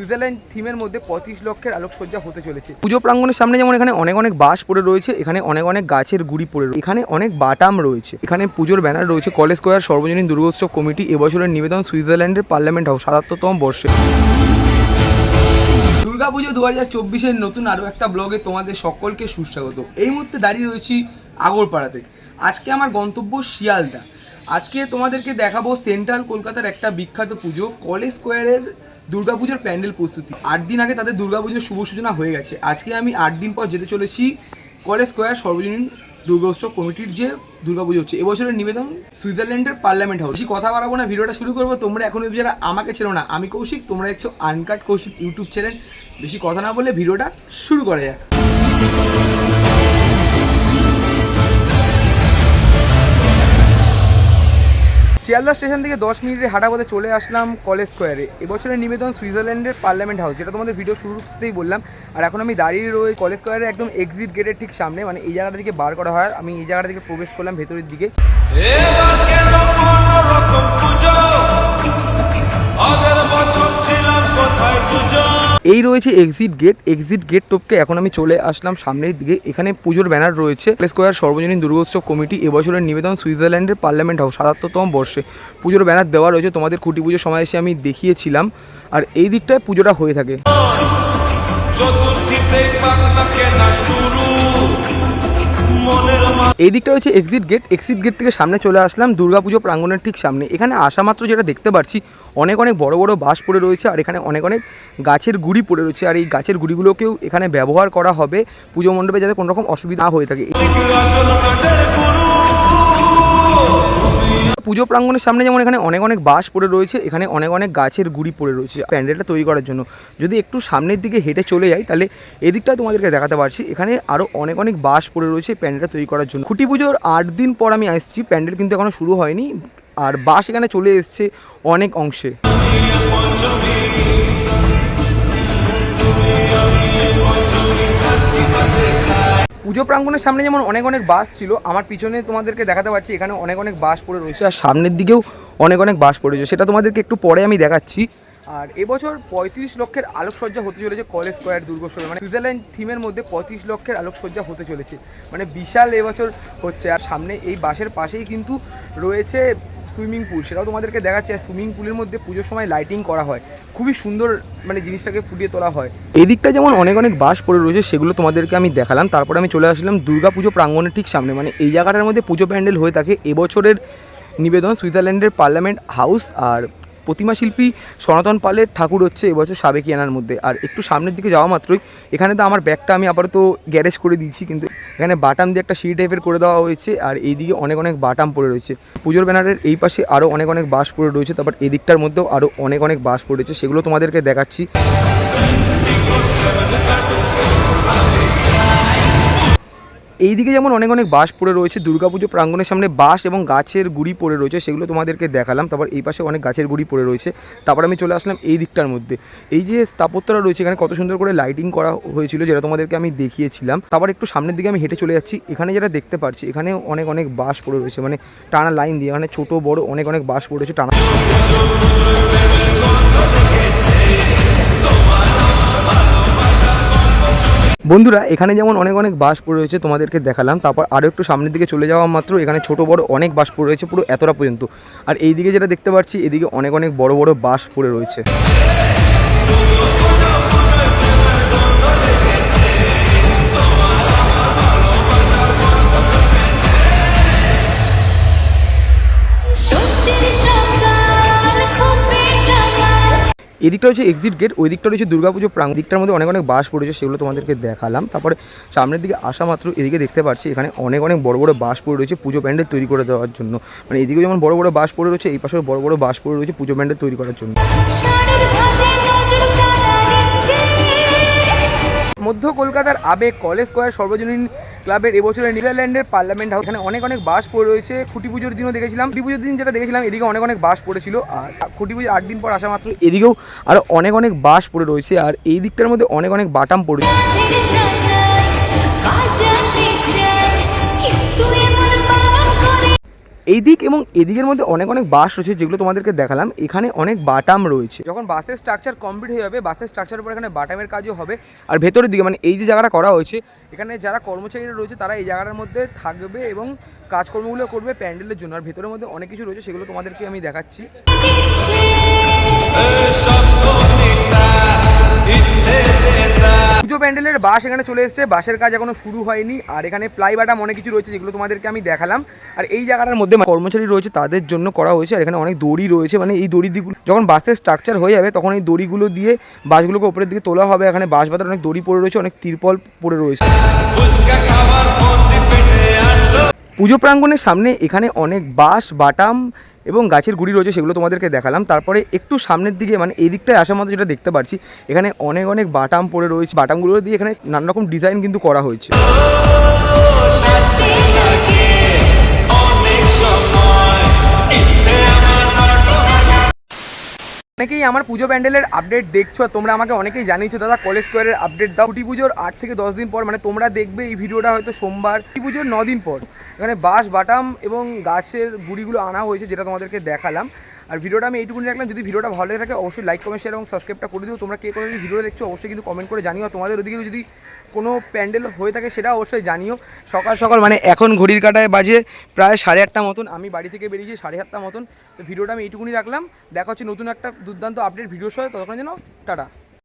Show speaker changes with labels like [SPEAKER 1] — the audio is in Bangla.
[SPEAKER 1] সুইজারল্যান্ড থিমের মধ্যে পঁয়ত্রিশ লক্ষের আলোকসজ্জা হতে চলেছে। পুজো প্রাঙ্গণের সামনে যেমন এখানে অনেক অনেক বাঁশ পড়ে রয়েছে, এখানে অনেক অনেক গাছের গুড়ি পড়ে রয়েছে, এখানে অনেক বাটাম রয়েছে, এখানে পুজোর ব্যানার রয়েছে, কলেজ স্কোয়ার, সর্বজনীন দুর্গোৎসব কমিটি, এবছরের নিবেদন সুইজারল্যান্ডের পার্লামেন্ট হাউস, সাতাত্তরতম বর্ষে। দুর্গাপুজো দু হাজার চব্বিশের নতুন আরও একটা ব্লগে তোমাদের সকলকে সুস্বাগত। এই মুহূর্তে দাঁড়িয়ে রয়েছি আগরপাড়াতে। আজকে আমার গন্তব্য শিয়ালদা। আজকে তোমাদেরকে দেখাবো সেন্ট্রাল কলকাতার একটা বিখ্যাত পুজো, কলেজ স্কোয়ারের দুর্গাপুজোর প্যান্ডেল প্রস্তুতি। আট দিন আগে তাদের দুর্গাপুজোর শুভ সূচনা হয়ে গেছে। আজকে আমি আট দিন পর যেতে চলেছি কলেজ স্কোয়ার সর্বজনীন দুর্গোৎসব কমিটির যে দুর্গাপুজো হচ্ছে। এবছরের নিবেদন সুইজারল্যান্ডের পার্লামেন্ট হাউস। কথা বাড়াবো না, ভিডিওটা শুরু করব। তোমরা এখন যারা আমাকে ছিল না, আমি কৌশিক, তোমরা দেখছ আনকাট কৌশিক ইউটিউব চ্যানেল। বেশি কথা না বলে ভিডিওটা শুরু করা যাক। শিয়ালদা স্টেশন থেকে দশ মিনিটে হাঁটা পথে চলে আসলাম কলেজ স্কোয়ারে। এবছরের নিবেদন সুইজারল্যান্ডের পার্লামেন্ট হাউস, যেটা তোমাদের ভিডিও শুরুতেই বললাম। আর এখন আমি দাঁড়িয়ে রয়ে কলেজ স্কোয়ারে একদম এক্সিট গেটের ঠিক সামনে মানে এই জায়গাটা থেকে বার করা হয়। আমি এই জায়গাটা থেকে প্রবেশ করলাম ভেতরের দিকে। এই রয়েছে এক্সিট গেট এক্সিট গেট টপকে এখন আমি চলে আসলাম সামনের দিকে। এখানে পুজোর ব্যানার রয়েছে। স্কোয়ার সর্বজনীন দুর্গোৎসব কমিটি, এবছরের নিবেদন সুইজারল্যান্ডের পার্লামেন্ট হাউস, সাতাত্তরতম বর্ষে। পুজোর ব্যানার দেওয়া রয়েছে। তোমাদের খুঁটি পুজোর সময় এসে আমি দেখিয়েছিলাম। আর এই দিকটায় পুজোটা হয়ে থাকে। এই দিকটা হচ্ছে এক্সিট গেট এক্সিট গেট থেকে সামনে চলে আসলাম দুর্গাপুজো প্রাঙ্গণের ঠিক সামনে। এখানে আসা মাত্র যেটা দেখতে পাচ্ছি অনেক অনেক বড় বড় বাঁশ পড়ে রয়েছে আর এখানে অনেক অনেক গাছের গুড়ি পড়ে রয়েছে আর এই গাছের গুড়িগুলোকেও এখানে ব্যবহার করা হবে। পুজো মণ্ডপে যাতে কোনোরকম অসুবিধা না হয়ে থাকে। পুজো প্রাঙ্গণের সামনে যেমন এখানে অনেক অনেক বাঁশ পড়ে রয়েছে, এখানে অনেক অনেক গাছের গুড়ি পড়ে রয়েছে। প্যান্ডেলটা তৈরি করার জন্য যদি একটু সামনের দিকে হেঁটে চলে যাই, তাহলে এদিকটা তোমাদেরকে দেখাতে পারছি। এখানে আরও অনেক অনেক বাঁশ পড়ে রয়েছে প্যান্ডেলটা তৈরি করার জন্য। খুঁটি পুজোর আট দিন পর আমি আসছি, প্যান্ডেল কিন্তু এখনও শুরু হয়নি। আর বাঁশ এখানে চলে এসছে অনেক অংশে। পুজো প্রাঙ্গণের সামনে যেমন অনেক অনেক বাস ছিল, আমার পিছনে তোমাদেরকে দেখাতে পারছি এখানে অনেক অনেক বাস পড়ে রয়েছে। আর সামনের দিকেও অনেক অনেক বাস পড়ে রয়েছে। সেটা তোমাদেরকে একটু পরে আমি দেখাচ্ছি। আর এবছর পঁয়ত্রিশ লক্ষের আলোকসজ্জা হতে চলেছে কলেজ স্কোয়ার দুর্গোৎসবে। মানে সুইজারল্যান্ড থিমের মধ্যে পঁয়ত্রিশ লক্ষের আলোকসজ্জা হতে চলেছে। মানে বিশাল এবছর হচ্ছে। আর সামনে এই বাসের পাশেই কিন্তু রয়েছে সুইমিং পুল। সেটাও তোমাদেরকে দেখাচ্ছে। আর সুইমিং পুলের মধ্যে পুজোর সময় লাইটিং করা হয়। খুবই সুন্দর মানে জিনিসটাকে ফুটিয়ে তোলা হয়। এদিকটা যেমন অনেক অনেক বাস পড়ে রয়েছে, সেগুলো তোমাদেরকে আমি দেখালাম। তারপরে আমি চলে আসলাম দুর্গা পুজো প্রাঙ্গণের ঠিক সামনে। মানে এই জায়গাটার মধ্যে পুজো প্যান্ডেল হয়ে থাকে এবছরের নিবেদন সুইজারল্যান্ডের পার্লামেন্ট হাউস আর প্রতিমা শিল্পী সনাতন পালের ঠাকুর হচ্ছে এবছর সাবেকিয়ানার মধ্যে। আর একটু সামনের দিকে যাওয়া মাত্রই, এখানে তো আমার ব্যাগটা আমি আপাতত গ্যারেজ করে দিয়েছি, কিন্তু এখানে বাটাম দিয়ে একটা সি টাইপের করে দেওয়া হয়েছে, আর এইদিকে অনেক অনেক বাটাম পড়ে রয়েছে। পুজোর ব্যানারের এই পাশে আরও অনেক অনেক বাস পড়ে রয়েছে, তারপর এদিকটার মধ্যেও আরও অনেক অনেক বাস পড়েছে সেগুলো তোমাদেরকে দেখাচ্ছি। এই দিকে যেমন অনেক অনেক বাঁশ পড়ে রয়েছে, দুর্গাপুজো প্রাঙ্গণের সামনে বাঁশ এবং গাছের গুড়ি পড়ে রয়েছে, সেগুলো তোমাদেরকে দেখালাম। তারপর এই পাশে অনেক গাছের গুড়ি পড়ে রয়েছে। তারপর আমি চলে আসলাম এই দিকটার মধ্যে। এই যে স্থাপত্যটা রয়েছে, এখানে কত সুন্দর করে লাইটিং করা হয়েছিল, যেটা তোমাদেরকে আমি দেখিয়েছিলাম। তারপর একটু সামনের দিকে আমি হেঁটে চলে যাচ্ছি। এখানে যেটা দেখতে পাচ্ছি, এখানে অনেক অনেক বাঁশ পড়ে রয়েছে মানে টানা লাইন দিয়ে মানে ছোট, বড় অনেক অনেক বাঁশ পড়ে রয়েছে, টানা বন্ধুরা, এখানে যেমন অনেক অনেক বাস পড়ে রয়েছে তোমাদেরকে দেখালাম, তারপর আরও একটু সামনের দিকে চলে যাওয়া মাত্র, এখানে ছোট বড় অনেক বাস পড়ে রয়েছে পুরো এতটা পর্যন্ত। আর এইদিকে যেটা দেখতে পাচ্ছি, এদিকে অনেক অনেক বড় বড় বাস পড়ে রয়েছে। এদিকটা হচ্ছে এক্সিট গেট ওই দিকটা রয়েছে দুর্গাপুজো প্রাঙ্গ দিকটার মধ্যে অনেক অনেক বাস পড়েছে, সেগুলো তোমাদেরকে দেখালাম। তারপরে সামনের দিকে আসা মাত্র এদিকে দেখতে পাচ্ছি, এখানে অনেক অনেক বড় বড় বাস পড়ে রয়েছে পুজো প্যান্ডেল তৈরি করে দেওয়ার জন্য। মানে এদিকে যেমন বড় বড় বাস পড়ে রয়েছে, এই পাশেও বড় বড় বাস পড়ে রয়েছে পুজো প্যান্ডেল তৈরি করার জন্য। মধ্য কলকাতার আবেগ, কলেজ স্কোয়ার, সর্বজনীন ক্লাবের এবছরের নেদারল্যান্ডের পার্লামেন্ট হাউস। এখানে অনেক অনেক বাস পড়ে রয়েছে। খুঁটি পুজোর দিনও দেখেছিলাম। খুঁটি পুজোর দিন যেটা দেখেছিলাম, এদিকে অনেক অনেক বাস পড়েছিল। আর খুঁটি পুজোর আট দিন পর আসা মাত্র, এদিকেও আরও অনেক অনেক বাস পড়ে রয়েছে। আর এই দিকটার মধ্যে অনেক অনেক বাটাম পড়েছে এই দিক এবং এদিকের মধ্যে অনেক অনেক বাস রয়েছে যেগুলো তোমাদেরকে দেখালাম। এখানে অনেক বাটাম রয়েছে। যখন বাসের স্ট্রাকচার কমপ্লিট হয়ে যাবে বাসের স্ট্রাকচারের পর এখানে বাটামের কাজও হবে। আর ভেতরের দিকে মানে এই যে জায়গাটা করা হয়েছে, এখানে যারা কর্মচারীরা রয়েছে, তারা এই জায়গাটার মধ্যে থাকবে এবং কাজকর্মগুলো করবে প্যান্ডেলের জন্য। আর ভেতরের মধ্যে অনেক কিছু রয়েছে, সেগুলো তোমাদেরকে আমি দেখাচ্ছি। পুজো প্যান্ডেলের বাস এখানে চলে এসেছে। বাসের কাজ এখনও শুরু হয়নি। আর এখানে প্লাই বাটাম অনেক কিছু রয়েছে যেগুলো তোমাদেরকে আমি দেখালাম। আর এই জায়গাটার মধ্যে কর্মচারী রয়েছে তাদের জন্য করা হয়েছে। আর এখানে অনেক দড়ি রয়েছে। মানে এই দড়ি দিগুলো যখন বাসের স্ট্রাকচার হয়ে যাবে তখন এই দড়িগুলো দিয়ে বাসগুলোকে উপরের দিকে তোলা হবে। এখানে বাস বাতার অনেক দড়ি পড়ে রয়েছে অনেক তিরপল পড়ে রয়েছে। পুজো প্রাঙ্গণের সামনে এখানে অনেক বাঁশ বাটাম এবং গাছের গুড়ি রয়েছে সেগুলো তোমাদেরকে দেখালাম। তারপরে একটু সামনের দিকে মানে এই দিকটায় আসার মতো যেটা দেখতে পাচ্ছি এখানে অনেক অনেক বাটাম পড়ে রয়েছে। বাটামগুলো দিয়ে এখানে নানা রকম ডিজাইন কিন্তু করা হয়েছে। অনেকেই আমার পুজো প্যান্ডেলের আপডেট দেখছ, তোমরা আমাকে অনেকেই জানিয়েছো, দাদা কলেজ স্কোয়ারের আপডেট দাও। ছুটি পুজোর আট থেকে দশ দিন পর মানে তোমরা দেখবে এই ভিডিওটা হয়তো সোমবার। ছুটি পুজোর নদিন দিন পর, এখানে বাঁশ, বাটাম এবং গাছের গুড়িগুলো আনা হয়েছে, যেটা তোমাদেরকে দেখালাম। আর ভিডিওটা আমি এইটুকুনি রাখলাম। যদি ভিডিওটা ভালো লেগে থাকে, অবশ্যই লাইক কমেন্ট শেয়ার এবং সাবস্ক্রাইবটা করে দিও। তোমরা কে কোনো ভিডিও দেখছ, অবশ্যই কিন্তু কমেন্ট করে জানিও। তোমাদের ওদিকে যদি কোনো প্যান্ডেল হয়ে থাকে, সেটা অবশ্যই জানিও। সকাল সকাল মানে এখন ঘড়ির কাটায় বাজে প্রায় সাড়ে আটটা মতন। আমি বাড়ি থেকে বেরিয়েছি সাড়ে সাতটা মতন। তো ভিডিওটা আমি এইটুকুনি রাখলাম। দেখা হচ্ছে নতুন একটা দুর্দান্ত আপডেট ভিডিওর সাথে ততক্ষণ যেন, টাটা।